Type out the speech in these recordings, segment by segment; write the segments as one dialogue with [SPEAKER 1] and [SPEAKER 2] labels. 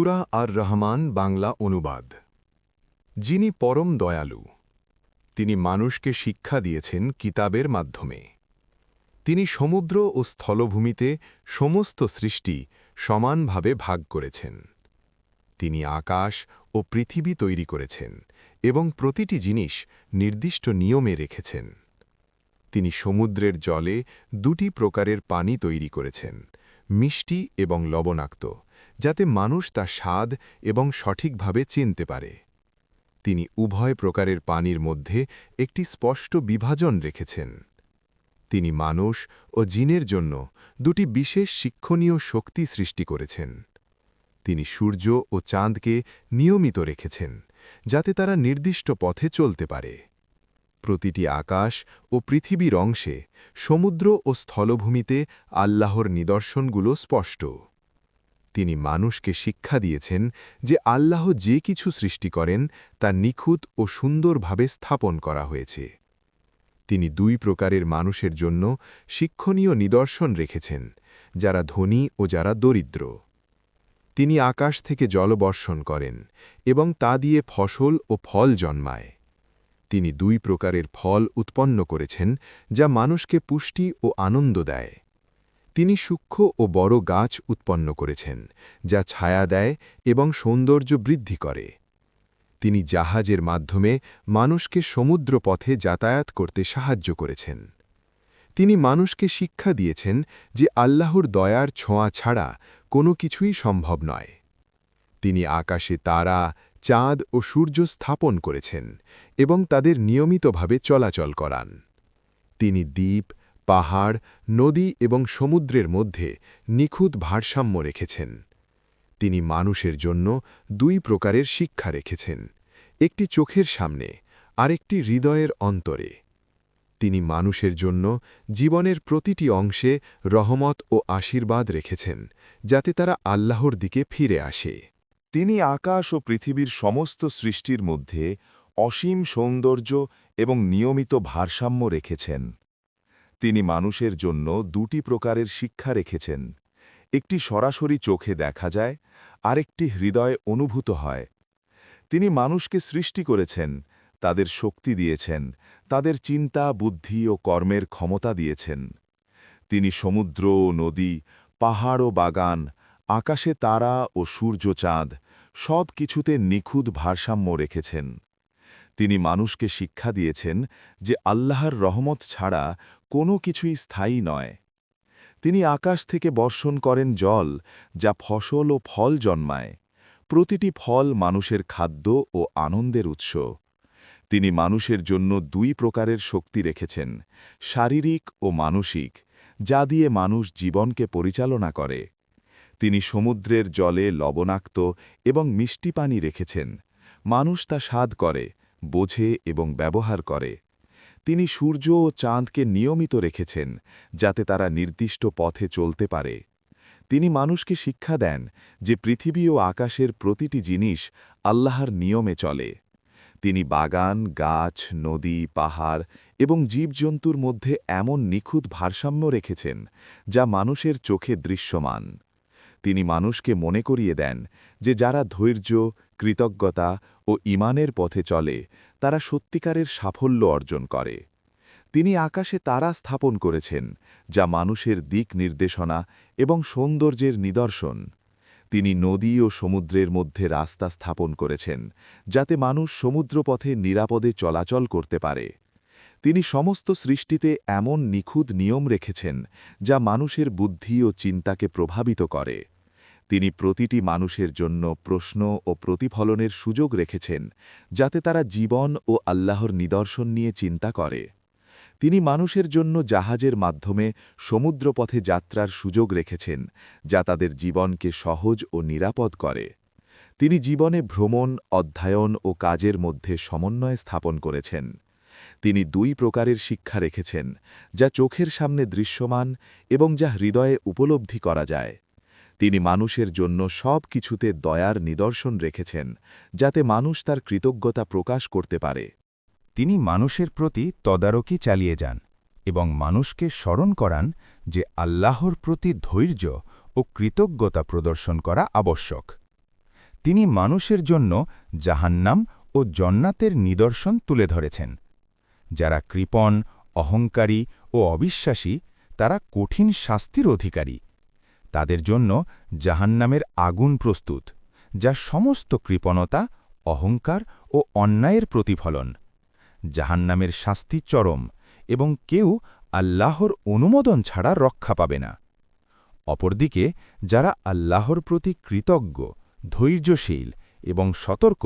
[SPEAKER 1] সুরা আর রহমান বাংলা অনুবাদ। যিনি পরম দয়ালু, তিনি মানুষকে শিক্ষা দিয়েছেন কিতাবের মাধ্যমে। তিনি সমুদ্র ও স্থলভূমিতে সমস্ত সৃষ্টি সমানভাবে ভাগ করেছেন। তিনি আকাশ ও পৃথিবী তৈরি করেছেন এবং প্রতিটি জিনিস নির্দিষ্ট নিয়মে রেখেছেন। তিনি সমুদ্রের জলে দুটি প্রকারের পানি তৈরি করেছেন, মিষ্টি এবং লবণাক্ত। যাতে মানুষ তা স্বাদ এবং সঠিকভাবে চিনতে পারে। তিনি উভয় প্রকারের পানির মধ্যে একটি স্পষ্ট বিভাজন রেখেছেন। তিনি মানুষ ও জিনের জন্য দুটি বিশেষ শিক্ষণীয় শক্তি সৃষ্টি করেছেন। তিনি সূর্য ও চাঁদকে নিয়মিত রেখেছেন, যাতে তারা নির্দিষ্ট পথে চলতে পারে। প্রতিটি আকাশ ও পৃথিবীর অংশে সমুদ্র ও স্থলভূমিতে আল্লাহর নিদর্শনগুলো স্পষ্ট। তিনি মানুষকে শিক্ষা দিয়েছেন যে আল্লাহ যে কিছু সৃষ্টি করেন, তা নিখুঁত ও সুন্দরভাবে স্থাপন করা হয়েছে। তিনি দুই প্রকারের মানুষের জন্য শিক্ষণীয় নিদর্শন রেখেছেন, যারা ধনী ও যারা দরিদ্র। তিনি আকাশ থেকে জলবর্ষণ করেন এবং তা দিয়ে ফসল ও ফল জন্মায়। তিনি দুই প্রকারের ফল উৎপন্ন করেছেন, যা মানুষকে পুষ্টি ও আনন্দ দেয়। তিনি সূক্ষ্ম ও বড় গাছ উৎপন্ন করেছেন, যা ছায়া দেয় এবং সৌন্দর্য বৃদ্ধি করে। তিনি জাহাজের মাধ্যমে মানুষকে সমুদ্র পথে যাতায়াত করতে সাহায্য করেছেন। তিনি মানুষকে শিক্ষা দিয়েছেন যে আল্লাহর দয়ার ছোঁয়া ছাড়া কোনো কিছুই সম্ভব নয়। তিনি আকাশে তারা, চাঁদ ও সূর্য স্থাপন করেছেন এবং তাদের নিয়মিতভাবে চলাচল করান। তিনি দ্বীপ পাহাড়, নদী এবং সমুদ্রের মধ্যে নিখুঁত ভারসাম্য রেখেছেন। তিনি মানুষের জন্য দুই প্রকারের শিক্ষা রেখেছেন, একটি চোখের সামনে, আরেকটি হৃদয়ের অন্তরে। তিনি মানুষের জন্য জীবনের প্রতিটি অংশে রহমত ও আশীর্বাদ রেখেছেন, যাতে তারা আল্লাহর দিকে ফিরে আসে।
[SPEAKER 2] তিনি আকাশ ও পৃথিবীর সমস্ত সৃষ্টির মধ্যে অসীম সৌন্দর্য এবং নিয়মিত ভারসাম্য রেখেছেন। তিনি মানুষের জন্য দুটি প্রকারের শিক্ষা রেখেছেন। একটি সরাসরি চোখে দেখা যায়, আরেকটি হৃদয় অনুভূত হয়। তিনি মানুষকে সৃষ্টি করেছেন, তাদের শক্তি দিয়েছেন, তাদের চিন্তা, বুদ্ধি ও কর্মের ক্ষমতা দিয়েছেন। তিনি সমুদ্র ও নদী, পাহাড় ও বাগান, আকাশে তারা ও সূর্য চাঁদ সব কিছুতে নিখুঁত ভারসাম্য রেখেছেন। তিনি মানুষকে শিক্ষা দিয়েছেন যে আল্লাহর রহমত ছাড়া কোনো কিছুই স্থায়ী নয়। তিনি আকাশ থেকে বর্ষণ করেন জল, যা ফসল ও ফল জন্মায়। প্রতিটি ফল মানুষের খাদ্য ও আনন্দের উৎস। তিনি মানুষের জন্য দুই প্রকারের শক্তি রেখেছেন, শারীরিক ও মানসিক, যা দিয়ে মানুষ জীবনকে পরিচালনা করে। তিনি সমুদ্রের জলে লবণাক্ত এবং মিষ্টি পানি রেখেছেন। মানুষ তা স্বাদ করে বোঝে এবং ব্যবহার করে। তিনি সূর্য ও চাঁদকে নিয়মিত রেখেছেন, যাতে তারা নির্দিষ্ট পথে চলতে পারে। তিনি মানুষকে শিক্ষা দেন যে পৃথিবী ও আকাশের প্রতিটি জিনিস আল্লাহর নিয়মে চলে। তিনি বাগান, গাছ, নদী, পাহাড় এবং জীবজন্তুর মধ্যে এমন নিখুঁত ভারসাম্য রেখেছেন, যা মানুষের চোখে দৃশ্যমান। তিনি মানুষকে মনে করিয়ে দেন যে যারা ধৈর্য কৃতজ্ঞতা ও ইমানের পথে চলে, তারা সত্যিকারের সাফল্য অর্জন করে। তিনি আকাশে তারা স্থাপন করেছেন, যা মানুষের দিক নির্দেশনা এবং সৌন্দর্যের নিদর্শন। তিনি নদী ও সমুদ্রের মধ্যে রাস্তা স্থাপন করেছেন, যাতে মানুষ সমুদ্রপথে নিরাপদে চলাচল করতে পারে। তিনি সমস্ত সৃষ্টিতে এমন নিখুঁত নিয়ম রেখেছেন, যা মানুষের বুদ্ধি ও চিন্তাকে প্রভাবিত করে। তিনি প্রতিটি মানুষের জন্য প্রশ্ন ও প্রতিফলনের সুযোগ রেখেছেন, যাতে তারা জীবন ও আল্লাহর নিদর্শন নিয়ে চিন্তা করে। তিনি মানুষের জন্য জাহাজের মাধ্যমে সমুদ্রপথে যাত্রার সুযোগ রেখেছেন, যা তাদের জীবনকে সহজ ও নিরাপদ করে। তিনি জীবনে ভ্রমণ, অধ্যয়ন ও কাজের মধ্যে সমন্বয় স্থাপন করেছেন। তিনি দুই প্রকারের শিক্ষা রেখেছেন, যা চোখের সামনে দৃশ্যমান এবং যা হৃদয়ে উপলব্ধি করা যায়। তিনি মানুষের জন্য সব কিছুতে দয়ার নিদর্শন রেখেছেন, যাতে মানুষ তার কৃতজ্ঞতা প্রকাশ করতে পারে।
[SPEAKER 3] তিনি মানুষের প্রতি তদারকি চালিয়ে যান এবং মানুষকে স্মরণ করান যে আল্লাহর প্রতি ধৈর্য ও কৃতজ্ঞতা প্রদর্শন করা আবশ্যক।
[SPEAKER 2] তিনি মানুষের জন্য জাহান্নাম ও জন্নাতের নিদর্শন তুলে ধরেছেন। যারা কৃপণ, অহংকারী ও অবিশ্বাসী, তারা কঠিন শাস্তির অধিকারী। তাদের জন্য জাহান্নামের আগুন প্রস্তুত, যা সমস্ত কৃপণতা, অহংকার ও অন্যায়ের প্রতিফলন। জাহান্নামের শাস্তি চরম এবং কেউ আল্লাহর অনুমোদন ছাড়া রক্ষা পাবে না। অপরদিকে, যারা আল্লাহর প্রতি কৃতজ্ঞ, ধৈর্যশীল এবং সতর্ক,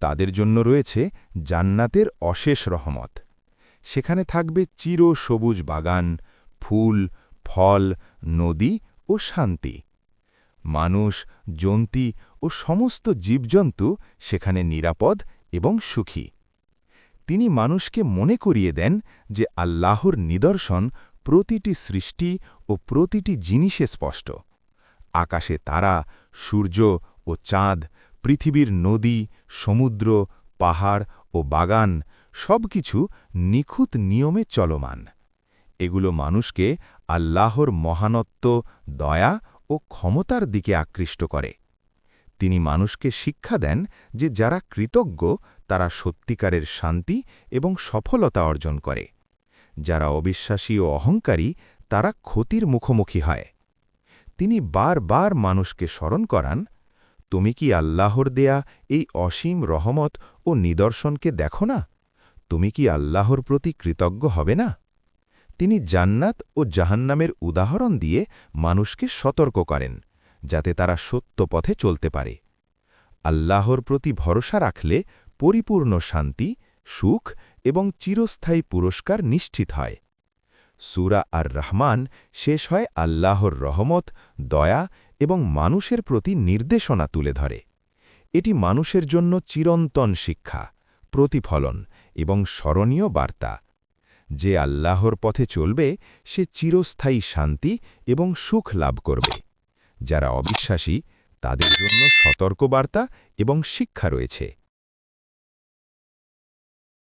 [SPEAKER 2] তাদের জন্য রয়েছে জান্নাতের অশেষ রহমত। সেখানে থাকবে চির সবুজ বাগান, ফুল, ফল, নদী ও শান্তি। মানুষ, জন্তি ও সমস্ত জীবজন্তু সেখানে নিরাপদ এবং সুখী। তিনি মানুষকে মনে করিয়ে দেন যে আল্লাহর নিদর্শন প্রতিটি সৃষ্টি ও প্রতিটি জিনিসে স্পষ্ট। আকাশে তারা, সূর্য ও চাঁদ, পৃথিবীর নদী, সমুদ্র, পাহাড় ও বাগান সবকিছু নিখুঁত নিয়মে চলমান। এগুলো মানুষকে আল্লাহর মহানত্ব, দয়া ও ক্ষমতার দিকে আকৃষ্ট করে। তিনি মানুষকে শিক্ষা দেন যে যারা কৃতজ্ঞ, তারা সত্যিকারের শান্তি এবং সফলতা অর্জন করে। যারা অবিশ্বাসী ও অহংকারী, তারা ক্ষতির মুখোমুখি হয়। তিনি বারবার মানুষকে স্মরণ করান, তুমি কি আল্লাহর দেয়া এই অসীম রহমত ও নিদর্শনকে দেখো না? তুমি কি আল্লাহর প্রতি কৃতজ্ঞ হবে না? তিনি জান্নাত ও জাহান্নামের উদাহরণ দিয়ে মানুষকে সতর্ক করেন, যাতে তারা সত্য পথে চলতে পারে। আল্লাহর প্রতি ভরসা রাখলে পরিপূর্ণ শান্তি, সুখ এবং চিরস্থায়ী পুরস্কার নিশ্চিত হয়। সুরা আর রহমান শেষ হয় আল্লাহর রহমত, দয়া এবং মানুষের প্রতি নির্দেশনা তুলে ধরে। এটি মানুষের জন্য চিরন্তন শিক্ষা, প্রতিফলন এবং স্মরণীয় বার্তা। যে আল্লাহর পথে চলবে, সে চিরস্থায়ী শান্তি এবং সুখ লাভ করবে। যারা অবিশ্বাসী, তাদের জন্য সতর্কবার্তা এবং শিক্ষা রয়েছে।